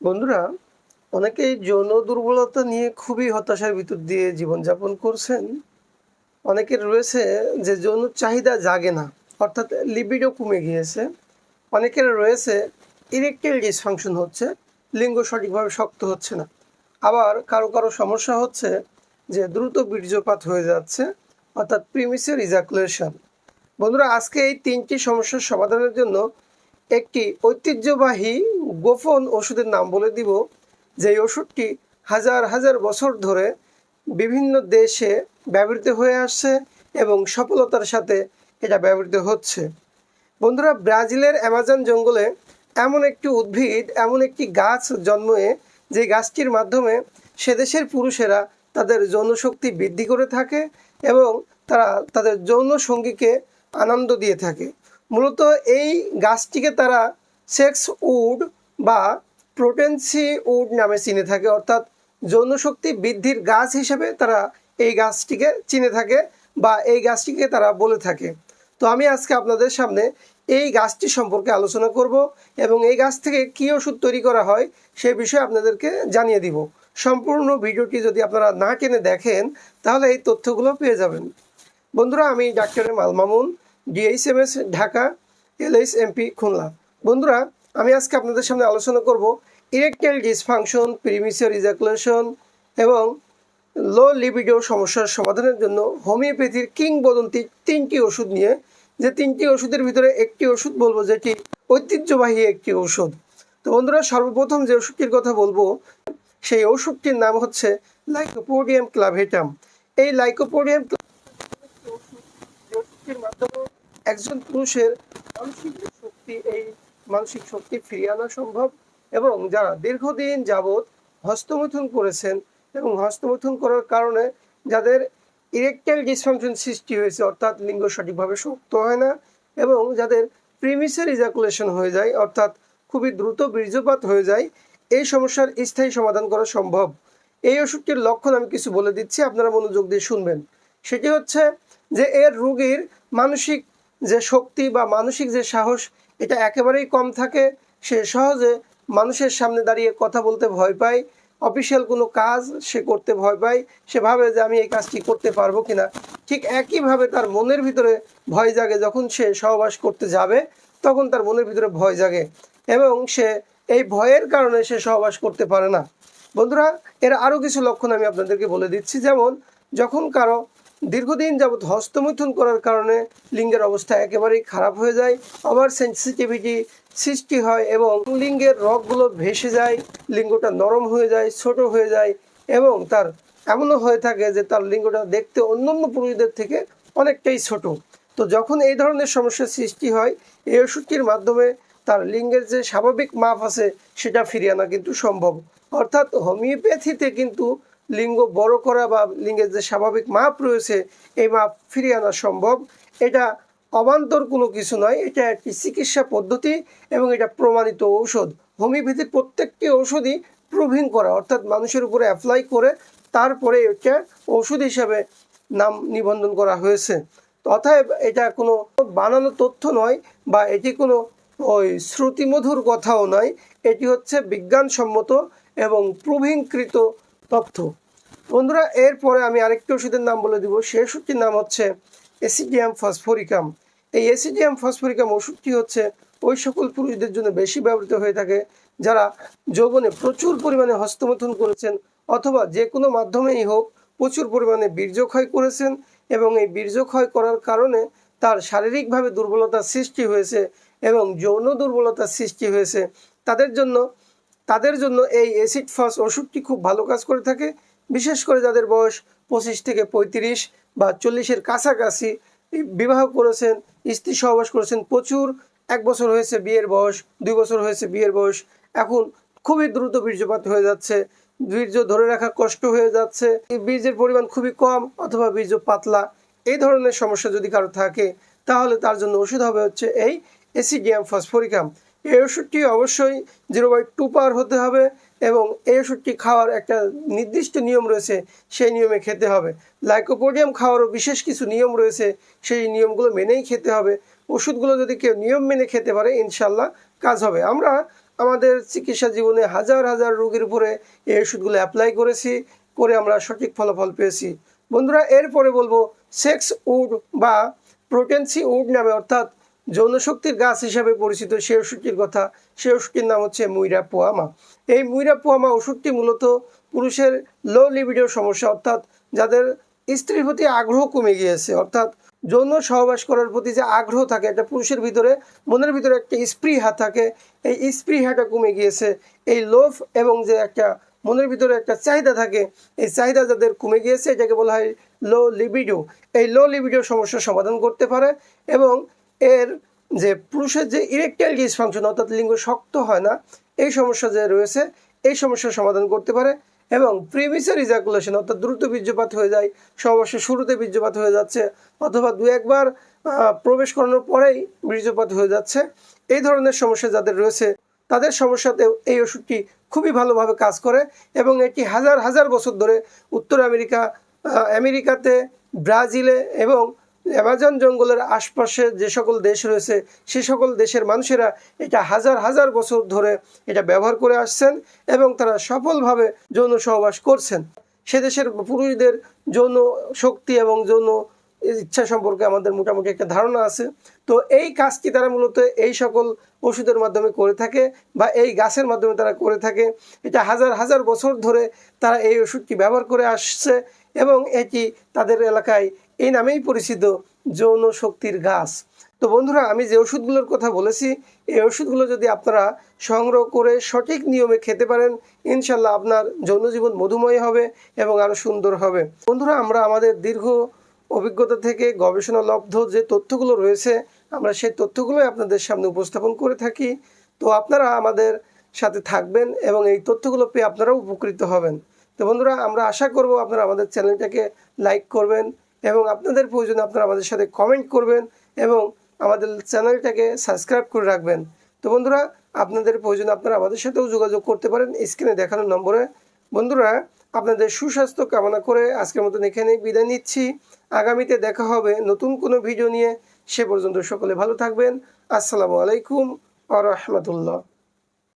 বন্ধুরা, অনেকেই যৌন দুর্বলতা নিয়ে খুবই হতাশার ভিতর দিয়ে জীবনযাপন করছেন। অনেকের রয়েছে যে যৌন চাহিদা জাগে না, অর্থাৎ লিবিডো কমে গিয়েছে। অনেকের রয়েছে ইরেকটাইল ডিসফাংশন হচ্ছে, লিঙ্গ সঠিকভাবে শক্ত হচ্ছে না। আবার কারও কারও সমস্যা হচ্ছে যে দ্রুত বীর্যপাত হয়ে যাচ্ছে, অর্থাৎ প্রিমিসের ইজাকুলেশন বন্ধুরা, আজকে এই তিনটি সমস্যার সমাধানের জন্য একটি ঐতিহ্যবাহী গোপন ওষুধের নাম বলে দিব যে ওষুধটি হাজার হাজার বছর ধরে বিভিন্ন দেশে ব্যবহৃত হয়ে আসছে এবং সফলতার সাথে এটা ব্যবহৃত হচ্ছে। বন্ধুরা, ব্রাজিলের অ্যামাজন জঙ্গলে এমন একটি উদ্ভিদ, এমন একটি গাছ জন্মে, যে গাছটির মাধ্যমে সে দেশের পুরুষেরা তাদের যৌনশক্তি বৃদ্ধি করে থাকে এবং তারা তাদের যৌন সঙ্গীকে আনন্দ দিয়ে থাকে। মূলত এই গাছটিকে তারা সেক্স উড বা প্রোটেন্সি উড নামে চিনে থাকে, অর্থাৎ যৌন শক্তি বৃদ্ধির গাছ হিসেবে তারা এই গাছটিকে চিনে থাকে বা এই গাছটিকে তারা বলে থাকে। তো আমি আজকে আপনাদের সামনে এই গাছটি সম্পর্কে আলোচনা করব এবং এই গাছ থেকে কী ওষুধ তৈরি করা হয় সে বিষয়ে আপনাদেরকে জানিয়ে দিব। সম্পূর্ণ ভিডিওটি যদি আপনারা না টেনে দেখেন, তাহলে এই তথ্যগুলো পেয়ে যাবেন। বন্ধুরা, আমি ডাক্তারের মালমামুন DHMS, Dhaka L H M P Khulna. বন্ধুরা আমি আজকে আপনাদের সামনে আলোচনা করব ইরেকটাইল ডিসফাংশন প্রিমিসিয়ার ইজাকুলেশন এবং লো লিবিডো সমস্যার সমাধানের জন্য হোমিওপ্যাথির কিংবদন্তি তিনটি ওষুধ নিয়ে, যে তিনটি ওষুধের ভিতরে একটি ওষুধ বলব যেটি ঐতিহ্যবাহী একটি ওষুধ। তো বন্ধুরা, সর্বপ্রথম যে ওষুধটির কথা বলব, সেই ওষুধটির নাম হচ্ছে লাইকোপোডিয়াম ক্লাভেটাম। এই লাইকোপোডিয়াম একজন পুরুষের মানসিক শক্তি, এই মানসিক শক্তি ফিরিয়ে আনা সম্ভব এবং যারা দীর্ঘদিন যাবৎ হস্তমৈথুন করেছেন এবং হস্তমৈথুন করার কারণে যাদের ইরেকটাইল ডিসফাংশন সৃষ্টি হয়েছে, অর্থাৎ লিঙ্গ সঠিকভাবে শক্ত হয় না এবং যাদের প্রিমিসের ইজাকুলেশন হয়ে যায়, অর্থাৎ খুবই দ্রুত বীর্যপাত হয়ে যায়, এই সমস্যার স্থায়ী সমাধান করা সম্ভব। এই ওষুধটির লক্ষণ আমি কিছু বলে দিচ্ছি, আপনারা মনোযোগ দিয়ে শুনবেন। সেটি হচ্ছে যে এর রোগীর মানসিক যে শক্তি বা মানসিক যে সাহস এটা একেবারেই কম থাকে। সে সহজে মানুষের সামনে দাঁড়িয়ে কথা বলতে ভয় পায়। অফিসিয়াল কোনো কাজ সে করতে ভয় পায়। সে ভাবে যে আমি এই কাজটি করতে পারব কিনা। ঠিক একইভাবে তার মনের ভিতরে ভয় জাগে যখন সে সহবাস করতে যাবে, তখন তার মনের ভিতরে ভয় জাগে এবং সে এই ভয়ের কারণে সে সহবাস করতে পারে না। বন্ধুরা, এর আরও কিছু লক্ষণ আমি আপনাদেরকে বলে দিচ্ছি। যেমন, যখন কারও দীর্ঘদিন যাবৎ হস্তমৈথুন করার কারণে লিঙ্গের অবস্থা একেবারেই খারাপ হয়ে যায়। আবার সেন্সিটিভিটি সৃষ্টি হয় এবং লিঙ্গের রগগুলো ভেসে যায়, লিঙ্গটা নরম হয়ে যায়, ছোট হয়ে যায় এবং তার এমনও হয়ে থাকে যে তার লিঙ্গটা দেখতে অন্যান্য পুরুষদের থেকে অনেকটাই ছোট। তো যখন এই ধরনের সমস্যার সৃষ্টি হয়, এই ওষুধটির মাধ্যমে তার লিঙ্গের যে স্বাভাবিক মাপ আছে, সেটা ফিরিয়ে আনা কিন্তু সম্ভব। অর্থাৎ হোমিওপ্যাথিতে কিন্তু লিঙ্গ বড় করা বা লিঙ্গের যে স্বাভাবিক মাপ রয়েছে, এই মাপ ফিরিয়ে আনা সম্ভব। এটা অবান্তর কোনো কিছু নয়, এটা একটি চিকিৎসা পদ্ধতি এবং এটা প্রমাণিত ঔষধ। হোমিওপ্যাথির প্রত্যেকটি ঔষধই প্রুভিং করা, অর্থাৎ মানুষের উপরে অ্যাপ্লাই করে তারপরে এটা ওষুধ হিসাবে নাম নিবন্ধন করা হয়েছে। অতএব এটা কোনো বানানো তথ্য নয় বা এটি কোনো ওই শ্রুতিমধুর কথাও নয়, এটি হচ্ছে বিজ্ঞানসম্মত এবং প্রুভিংকৃত তথ্য। বন্ধুরা, এরপরে আমি আরেকটি ওষুধের নাম বলে দিব। সেই ওষুধটির নাম হচ্ছে এসিডিয়াম ফসফরিকাম। এই এসিডিয়াম ফসফরিকাম ওষুধটি হচ্ছে ওই সকল পুরুষদের জন্য বেশি ব্যবহৃত হয়ে থাকে, যারা যৌবনে প্রচুর পরিমাণে হস্তমথন করেছেন অথবা যে কোনো মাধ্যমেই হোক প্রচুর পরিমাণে বীর্যক্ষয় করেছেন এবং এই বীর্যক্ষয় করার কারণে তার শারীরিকভাবে দুর্বলতার সৃষ্টি হয়েছে এবং যৌন দুর্বলতার সৃষ্টি হয়েছে। তাদের জন্য তাদের জন্য এই অ্যাসিড ফস ওষুধটি খুব ভালো কাজ করে থাকে। বিশেষ করে যাদের বয়স পঁচিশ থেকে পঁয়ত্রিশ বা চল্লিশের কাছাকাছি বিবাহ করেছেন, স্ত্রী সহবাস করেছেন, প্রচুর, এক বছর হয়েছে বিয়ের বয়স, দুই বছর হয়েছে বিয়ের বয়স। এখন খুবই দ্রুত বীর্যপাত হয়ে যাচ্ছে, বীর্য ধরে রাখা কষ্ট হয়ে যাচ্ছে বীর্যের পরিমাণ খুবই কম অথবা বীর্য পাতলা, এই ধরনের সমস্যা যদি কারও থাকে, তাহলে তার জন্য ওষুধ হবে হচ্ছে এই এসিডিয়াম ফসফরিকাম এই ওষুধটি অবশ্যই জিরো বাই টু পাওয়ার হতে হবে এবং এই ওষুধটি খাওয়ার একটা নির্দিষ্ট নিয়ম রয়েছে, সেই নিয়মে খেতে হবে। লাইকোপোডিয়াম খাওয়ারও বিশেষ কিছু নিয়ম রয়েছে, সেই নিয়মগুলো মেনেই খেতে হবে। ওষুধগুলো যদি কেউ নিয়ম মেনে খেতে পারে ইনশাল্লাহ কাজ হবে। আমরা আমাদের চিকিৎসা জীবনে হাজার হাজার রোগীর উপরে এই ওষুধগুলো অ্যাপ্লাই করেছি, করে আমরা সঠিক ফলাফল পেয়েছি। বন্ধুরা, এরপরে বলব সেক্স উড বা প্রোটেন্সি উড নামে অর্থাৎ যৌনশক্তির গাছ হিসাবে পরিচিত সেই ওষুধটির কথা। সেই ওষুধটির নাম হচ্ছে মুইরা পোয়ামা এই মুইরা পোয়ামা ওষুধটি মূলত পুরুষের লো লিবিডোর সমস্যা, অর্থাৎ যাদের স্ত্রীর প্রতি আগ্রহ কমে গিয়েছে, অর্থাৎ যৌন সহবাস করার প্রতি যে আগ্রহ থাকে একটা পুরুষের ভিতরে, মনের ভিতরে একটা স্পৃহা থাকে। এই স্পৃহাটা কমে গিয়েছে। এই লোভ এবং যে একটা মনের ভিতরে একটা চাহিদা থাকে, এই চাহিদা যাদের কমে গিয়েছে, এটাকে বলা হয় লো লিবিডো। এই লো লিবিডোর সমস্যার সমাধান করতে পারে এবং এর যে পুরুষের যে ইরেকটাইল ডিসফাংশন অর্থাৎ লিঙ্গ শক্ত হয় না, এই সমস্যা যে রয়েছে, এই সমস্যার সমাধান করতে পারে এবং প্রিমিসার ইজাকুলেশন অর্থাৎ দ্রুত বীর্যপাত হয়ে যায় সমস্যার শুরুতে বীর্যপাত হয়ে যাচ্ছে, অথবা দু একবার প্রবেশ করানোর পরেই বীর্যপাত হয়ে যাচ্ছে, এই ধরনের সমস্যা যাদের রয়েছে, তাদের সমস্যাতেও এই ওষুধটি খুবই ভালোভাবে কাজ করে এবং এটি হাজার হাজার বছর ধরে উত্তর আমেরিকা আমেরিকাতে, ব্রাজিলে এবং অ্যামাজন জঙ্গলের আশপাশে যে সকল দেশ রয়েছে, সে সকল দেশের মানুষেরা এটা হাজার হাজার বছর ধরে এটা ব্যবহার করে আসছেন এবং তারা সফলভাবে যৌন সহবাস করছেন। সে দেশের পুরুষদের যৌন শক্তি এবং যৌন ইচ্ছা সম্পর্কে আমাদের মোটামুটি একটা ধারণা আছে। তো এই কাজটি তারা মূলত এই সকল ওষুধের মাধ্যমে করে থাকে বা এই গাছের মাধ্যমে তারা করে থাকে। এটা হাজার হাজার বছর ধরে তারা এই ওষুধটি ব্যবহার করে আসছে এবং এটি তাদের এলাকায় এই নামেই পরিচিত যৌন শক্তির গাছ। তো বন্ধুরা, আমি যে ওষুধগুলোর কথা বলেছি, এই ওষুধগুলো যদি আপনারা সংগ্রহ করে সঠিক নিয়মে খেতে পারেন, ইনশাল্লাহ আপনার যৌন জীবন মধুময় হবে এবং আরও সুন্দর হবে। বন্ধুরা, আমরা আমাদের দীর্ঘ অভিজ্ঞতা থেকে গবেষণা লব্ধ যে তথ্যগুলো রয়েছে, আমরা সেই তথ্যগুলোই আপনাদের সামনে উপস্থাপন করে থাকি। তো আপনারা আমাদের সাথে থাকবেন এবং এই তথ্যগুলো পেয়ে আপনারাও উপকৃত হবেন। তো বন্ধুরা, আমরা আশা করব আপনারা আমাদের চ্যানেলটাকে লাইক করবেন এবং আপনাদের প্রয়োজন আপনারা আমাদের সাথে কমেন্ট করবেন এবং আমাদের চ্যানেলটাকে সাবস্ক্রাইব করে রাখবেন। তো বন্ধুরা, আপনাদের প্রয়োজন আপনারা আমাদের সাথেও যোগাযোগ করতে পারেন স্ক্রিনে দেখানো নম্বরে। বন্ধুরা, আপনাদের সুস্বাস্থ্য কামনা করে আজকের মতন এখানেই বিদায় নিচ্ছি। আগামীতে দেখা হবে নতুন কোনো ভিডিও নিয়ে। সে পর্যন্ত সকলে ভালো থাকবেন। আসসালামু আলাইকুম আ রহমতুল্লাহ।